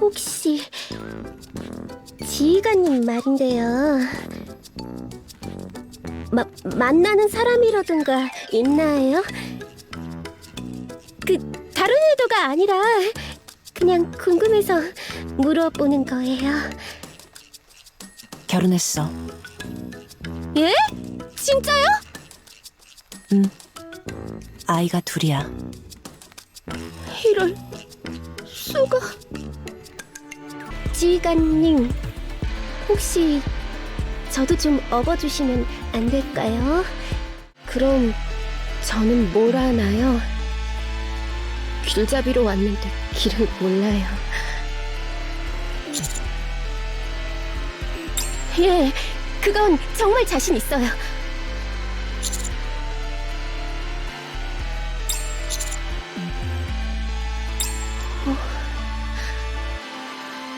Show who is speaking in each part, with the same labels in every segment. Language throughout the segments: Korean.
Speaker 1: 혹시 지휘관님 말인데요. 마, 만나는 사람이라든가 있나요? 그 다른 의도가 아니라 그냥 궁금해서 물어보는 거예요.
Speaker 2: 결혼했어.
Speaker 1: 예? 진짜요?
Speaker 2: 아이가 둘이야.
Speaker 1: 이럴 수가. 지휘관님, 혹시 저도 좀 업어주시면 안 될까요? 그럼 저는 뭘 하나요? 길잡이로 왔는데 길을 몰라요. 예, 그건 정말 자신 있어요.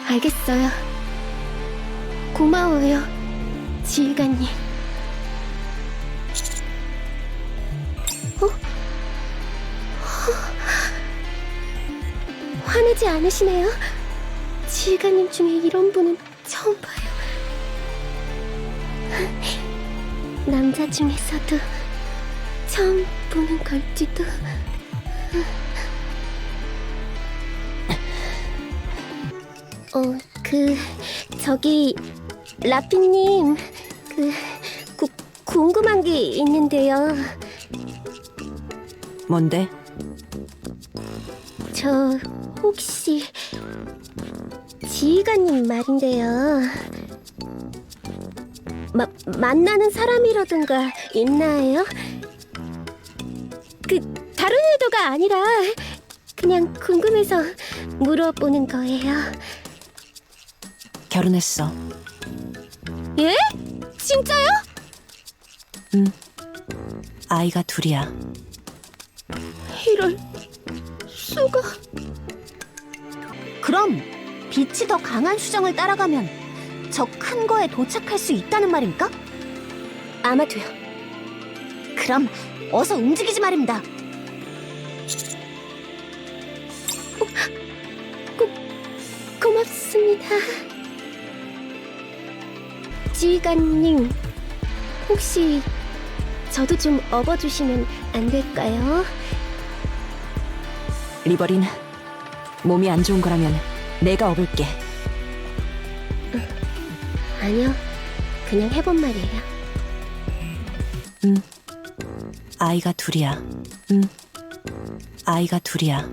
Speaker 1: 알겠어요. 고마워요, 지휘관님. 어? 어? 화내지 않으시네요? 지휘관님 중에 이런 분은 처음 봐요. 남자 중에서도 처음 보는 걸지도. 어, 그 저기 라피님 그 구, 궁금한 게 있는데요.
Speaker 2: 뭔데?
Speaker 1: 저 혹시 지휘관님 말인데요. 마, 만나는 사람이라든가 있나요? 그 다른 의도가 아니라 그냥 궁금해서 물어보는 거예요.
Speaker 2: 결혼했어.
Speaker 1: 예? 진짜요?
Speaker 2: 아이가 둘이야.
Speaker 1: 이럴 수가.
Speaker 3: 그럼 빛이 더 강한 수정을 따라가면 저 큰 거에 도착할 수 있다는 말입니까?
Speaker 1: 아마도요.
Speaker 3: 그럼 어서 움직이지 말입니다.
Speaker 1: 고맙습니다. 지휘관님, 혹시 저도 좀 업어주시면 안 될까요?
Speaker 2: 리버린, 몸이 안 좋은 거라면 내가 업을게.
Speaker 1: 아니요, 그냥 해본 말이에요.
Speaker 2: 아이가 둘이야. 응. 아이가 둘이야.